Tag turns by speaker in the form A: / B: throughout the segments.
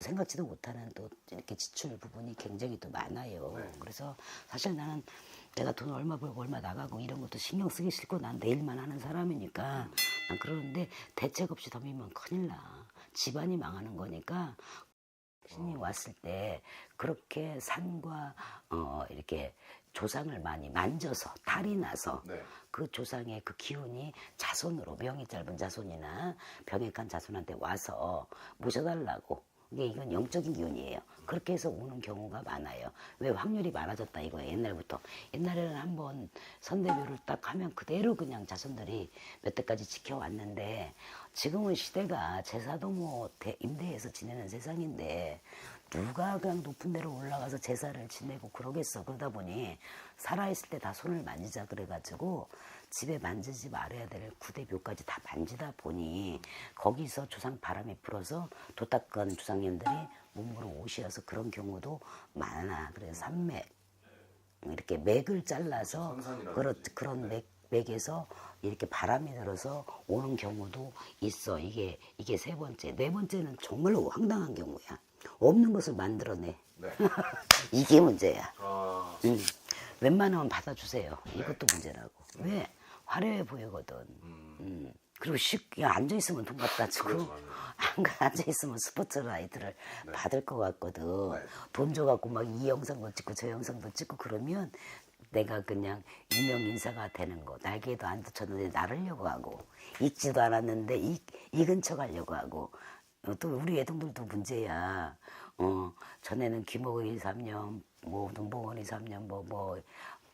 A: 생각지도 못하는 또 이렇게 지출 부분이 굉장히 또 많아요.
B: 네.
A: 그래서 사실 나는 내가 돈 얼마 벌고 얼마 나가고 이런 것도 신경 쓰기 싫고 난 내일만 하는 사람이니까 난 그러는데 대책 없이 덤비면 큰일 나. 집안이 망하는 거니까 신이 왔을 때 그렇게 산과 어 이렇게 조상을 많이 만져서 탈이 나서
B: 네.
A: 그 조상의 그 기운이 자손으로 명이 짧은 자손이나 병약한 자손한테 와서 모셔달라고 이게 이건 영적인 기운이에요. 그렇게 해서 오는 경우가 많아요. 왜 확률이 많아졌다 이거예요. 옛날부터 옛날에는 한번 선대교를 딱 하면 그대로 그냥 자손들이 몇 대까지 지켜왔는데 지금은 시대가 제사도 뭐 대- 임대해서 지내는 세상인데 누가 그냥 높은 데로 올라가서 제사를 지내고 그러겠어. 그러다 보니 살아있을 때 다 손을 만지자 그래가지고 집에 만지지 말아야 될 구대묘까지 다 만지다 보니 거기서 조상 바람이 불어서 도닦은 조상님들이 몸으로 오시어서 그런 경우도 많아. 그래서 산맥 이렇게 맥을 잘라서. 그렇, 그런 맥, 맥에서 이렇게 바람이 들어서 오는 경우도 있어. 이게 이게 세 번째. 네 번째는 정말로 황당한 경우야. 없는 것을 만들어내.
B: 네.
A: 이게 문제야.
B: 아,
A: 음. 웬만하면 받아주세요. 이것도 문제라고. 왜? 화려해 보이거든. 음. 그리고 쉽게 앉아있으면 돈 갖다 주고,
B: 그렇죠, 맞아요.
A: 안 앉아있으면 스포트라이트를 받을 것 같거든.
B: 네.
A: 돈 줘갖고 막 이 영상도 찍고 저 영상도 찍고 그러면 내가 그냥 유명 인사가 되는 거. 날개도 안 붙였는데 나르려고 하고, 익지도 않았는데 익, 익은 척 하려고 하고, 어, 또 우리 애동들도 문제야. 어, 전에는 귀머거리 3년, 뭐, 눈봉원이 3년, 뭐, 뭐,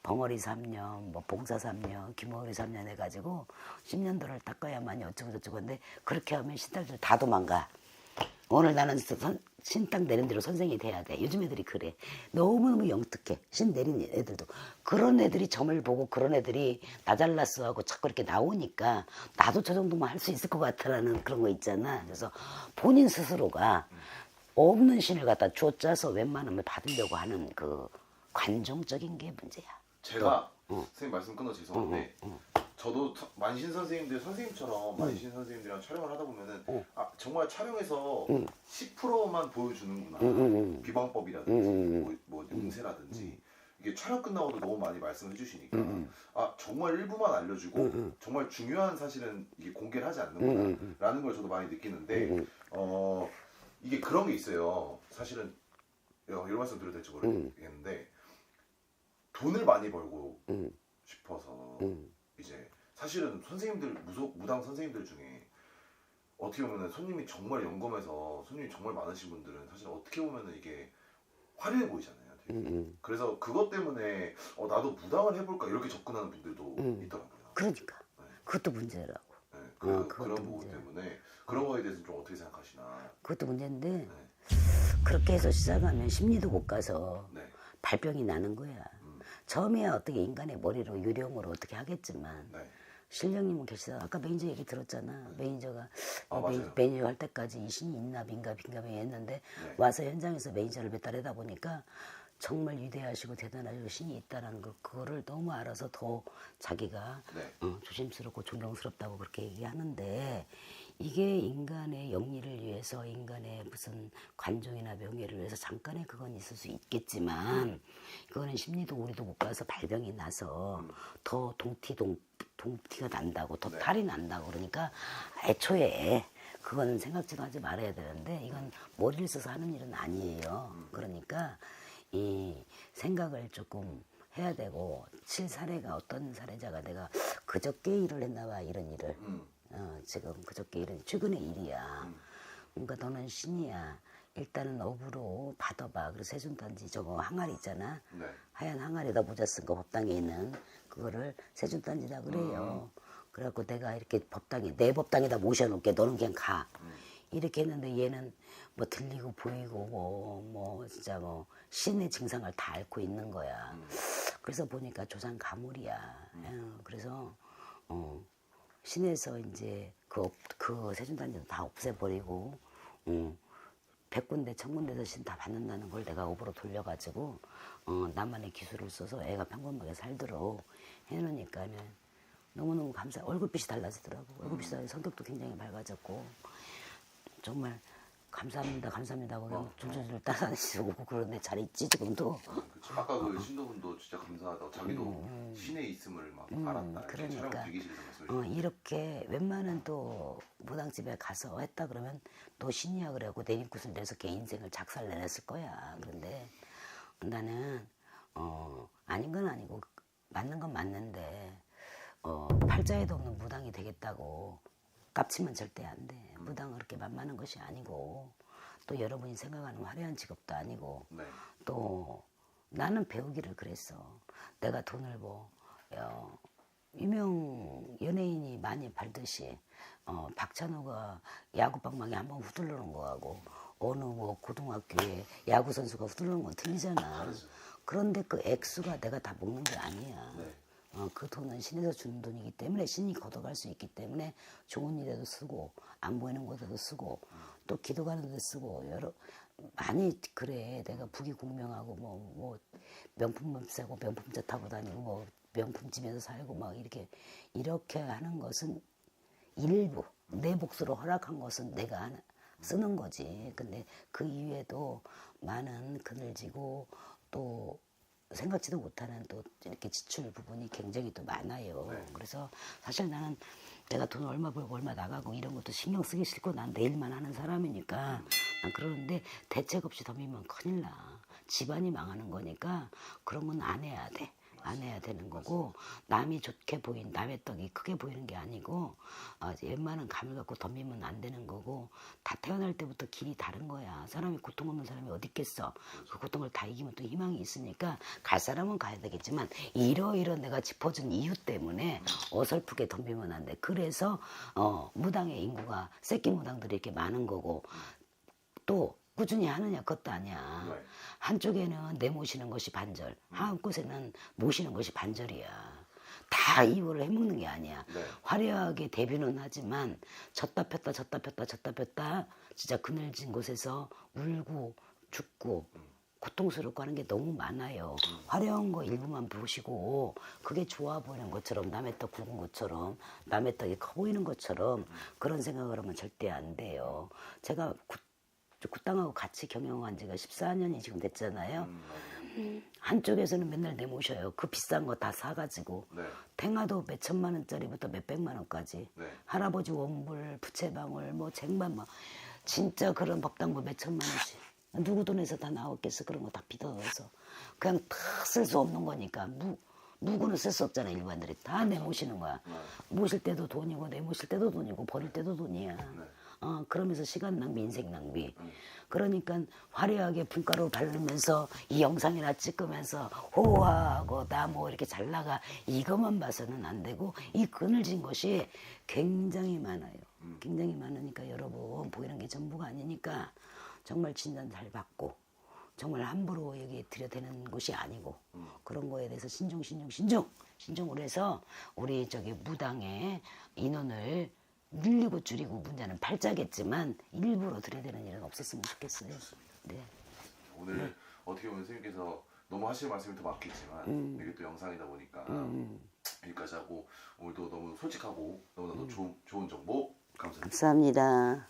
A: 벙어리 3년, 뭐, 봉사 3년, 귀머거리 3년 해가지고 10년도를 닦아야만이 어쩌고저쩌고 하는데 그렇게 하면 신딸들 다 도망가. 오늘 나는 선- 신땅 내린 대로 선생이 돼야 돼. 요즘 애들이 그래. 너무너무 영특해. 신 내린 애들도. 그런 애들이 점을 보고 그런 애들이 나 잘났어 하고 자꾸 이렇게 나오니까 나도 저 정도만 할 수 있을 것 같다라는 그런 거 있잖아. 그래서 본인 스스로가 없는 신을 갖다 쫓아서 웬만하면 받으려고 하는 그 관종적인 게 문제야.
B: 제가
A: 어.
B: 선생님 말씀 끊어 죄송한데 저도 터- 만신 선생님들 선생님처럼 만신 선생님들이랑 촬영을 하다 보면은
A: 어.
B: 아 정말 촬영에서
A: 응.
B: 10%만 보여주는구나. 비방법이라든지. 뭐, 뭐 용세라든지 이게 촬영 끝나고도 너무 많이 말씀해 주시니까. 아 정말 일부만 알려주고. 정말 중요한 사실은 이게 공개를 하지
A: 응,
B: 않는구나
A: 응, 응.
B: 라는 걸 저도 많이 느끼는데. 어 이게 그런 게 있어요 사실은 어, 이런 말씀 드려도 될지 모르겠는데 돈을 많이 벌고
A: 응,
B: 싶어서
A: 응.
B: 이제 사실은 선생님들 무속 무당 선생님들 중에 어떻게 보면은 손님이 정말 연금에서 손님이 정말 많으신 분들은 사실 어떻게 보면은 이게 화려해 보이잖아요. 되게.
A: 응, 응.
B: 그래서 그것 때문에 어, 나도 무당을 해볼까 이렇게 접근하는 분들도
A: 음.
B: 있더라고요.
A: 그러니까.
B: 네.
A: 그것도 문제라고.
B: 네, 그,
A: 어, 그것도
B: 그런 부분
A: 문제야.
B: 때문에 그런 거에 대해서 좀 어떻게 생각하시나.
A: 그것도 문제인데
B: 네.
A: 그렇게 해서 시작하면 심리도 못 가서
B: 네.
A: 발병이 나는 거야.
B: 음.
A: 처음에야 어떻게 인간의 머리로 유령으로 어떻게 하겠지만
B: 네.
A: 신령님은 계시다. 아까 매니저 얘기 들었잖아. 매니저가
B: 아,
A: 매-
B: 맞아요.
A: 매니저 할 때까지 이 신이 있나 빈가 빈가 했는데
B: 네.
A: 와서 현장에서 매니저를 몇 달 하다 보니까 정말 위대하시고 대단하시고 신이 있다는 거 그거를 너무 알아서 더 자기가
B: 네.
A: 어, 조심스럽고 존경스럽다고 그렇게 얘기하는데 이게 인간의 영리를 위해서 인간의 무슨 관종이나 명예를 위해서 잠깐의 그건 있을 수 있겠지만 그거는 심리도 우리도 못 가서 발병이 나서 더 동티 동 동티가 난다고 더
B: 네.
A: 탈이 난다고 그러니까 애초에 그건 생각지도 하지 말아야 되는데 이건 머리를 써서 하는 일은 아니에요. 그러니까 이 생각을 조금 해야 되고 칠 사례가 어떤 사례자가 내가 그저께 일을 했나 봐 이런 일을
B: 음.
A: 어, 지금 그저께 일은 최근의 일이야.
B: 음.
A: 그러니까 너는 신이야. 일단은 업으로 받아봐. 그래서 세준단지 저거 항아리 있잖아.
B: 네.
A: 하얀 항아리에다 모자 쓴 거 법당에 있는 그거를 세준단지다 그래요. 그래갖고 내가 이렇게 법당에 내 법당에다 모셔놓을게. 너는 그냥 가. 이렇게 했는데 얘는 뭐 들리고 보이고 뭐, 뭐 진짜 뭐 신의 증상을 다 앓고 있는 거야. 그래서 보니까 조상 가물이야. 어, 그래서 어, 신에서 이제 그, 업- 그 세준단지도 다 없애버리고 어, 백군데 천군데서 신다 받는다는 걸 내가 업으로 돌려가지고 어, 나만의 기술을 써서 애가 평범하게 살도록 해놓으니까는 너무너무 감사 얼굴빛이 달라지더라고. 얼굴빛이 달라져 성격도 굉장히 밝아졌고 정말 감사합니다, 감사합니다 하고 그냥 줄줄줄 따라다니시고 그런데 잘 있지 지금도.
B: 그쵸. 아까 그 신도분도 진짜 감사하다고 자기도 시내에 있음을 막 알았다. 이렇게
A: 그러니까. 어, 이렇게 웬만한 또 무당집에 가서 했다 그러면 또 신이야 그래고 내림굿을 내서 걔 인생을 작살 내냈을 거야. 그런데 나는 어, 아닌 건 아니고 맞는 건 맞는데 어, 팔자에도 없는 무당이 되겠다고 깝치면 절대 안 돼. 무당은 그렇게 만만한 것이 아니고 또 여러분이 생각하는 화려한 직업도 아니고
B: 네.
A: 또 나는 배우기를 그랬어. 내가 돈을 뭐 어, 유명 연예인이 많이 벌듯이 어, 박찬호가 야구 방망이 한번 후들러 놓은 거하고 어느 뭐 고등학교에 야구 선수가 후들러 놓은 건 틀리잖아. 그런데 그 액수가 내가 다 먹는 게 아니야.
B: 네.
A: 어, 그 돈은 신에서 주는 돈이기 때문에 신이 걷어갈 수 있기 때문에 좋은 일에도 쓰고 안 보이는 곳에도 쓰고 또 기도 가는 데 쓰고 여러 많이 그래 내가 북이 공명하고 뭐 뭐 명품만 사고 명품차 타고 다니고 뭐 명품집에서 살고 막 이렇게 이렇게 하는 것은 일부 내 몫으로 허락한 것은 내가 쓰는 거지. 근데 그 이외에도 많은 그늘지고 또 생각지도 못하는 또 이렇게 지출 부분이 굉장히 또 많아요.
B: 네.
A: 그래서 사실 나는 내가 돈 얼마 벌고 얼마 나가고 이런 것도 신경 쓰기 싫고 난 내 일만 하는 사람이니까 난 그러는데 대책 없이 덤비면 큰일 나. 집안이 망하는 거니까 그런 건 안 해야 돼. 안 해야 되는 거고 남이 좋게 보인 남의 떡이 크게 보이는 게 아니고 어, 웬만한 감을 갖고 덤비면 안 되는 거고 다 태어날 때부터 길이 다른 거야. 사람이 고통 없는 사람이 어디 있겠어? 그 고통을 다 이기면 또 희망이 있으니까 갈 사람은 가야 되겠지만 이러이러 내가 짚어준 이유 때문에 어설프게 덤비면 안 돼. 그래서 어, 무당의 인구가 새끼 무당들이 이렇게 많은 거고 또 꾸준히 하느냐 그것도 아니야
B: 네.
A: 한쪽에는 내 모시는 것이 반절, 한 곳에는 모시는 것이 반절이야. 다 이거를 해먹는 게 아니야.
B: 네.
A: 화려하게 데뷔는 하지만 졌다 폈다 졌다 폈다 졌다 폈다 진짜 그늘진 곳에서 울고 죽고 고통스럽고 하는 게 너무 많아요. 화려한 거 일부만 보시고 그게 좋아 보이는 것처럼 남의 떡 굵은 것처럼 남의 떡이 커 보이는 것처럼 그런 생각을 하면 절대 안 돼요. 제가 굿, 굿당하고 같이 경영한 지가 14년이 지금 됐잖아요.
B: 음, 맞아요.
A: 한쪽에서는 맨날 내모셔요. 그 비싼 거 다 사가지고.
B: 네.
A: 탱화도 몇 천만 원짜리부터 몇 백만 원까지.
B: 네.
A: 할아버지 원불, 부채방울, 뭐 쟁반, 뭐 진짜 그런 법당부 몇 천만 원씩. 누구 돈에서 다 나왔겠어 그런 거 다 빚어서 그냥 다 쓸 수 없는 거니까 무 무고는 쓸 수 없잖아 일반들이 다 내모시는 거야. 모실 때도 돈이고 내모실 때도 돈이고 버릴 때도 돈이야. 어 그러면서 시간 낭비, 인생 낭비. 그러니까 화려하게 분가루 바르면서 이 영상이나 찍으면서 호하고 나 뭐 이렇게 잘 나가 이것만 봐서는 안 되고 이 그늘진 것이 굉장히 많아요. 굉장히 많으니까 여러분 보이는 게 전부가 아니니까 정말 진단 잘 받고 정말 함부로 얘기 드려대는 곳이 아니고 그런 거에 대해서 신중 신중 신중 신중을 해서 우리 저기 무당의 인원을 늘리고 줄이고 문제는 팔자겠지만 일부러 들여대는 일은 없었으면 좋겠어요. 네.
B: 오늘 어떻게 보면 선생님께서 너무 하실 말씀이 더 많겠지만
A: 음.
B: 이게 또 영상이다 보니까 여기까지 하고 오늘도 너무 솔직하고 너무나도 좋은, 좋은 정보 감사합니다.
A: 감사합니다.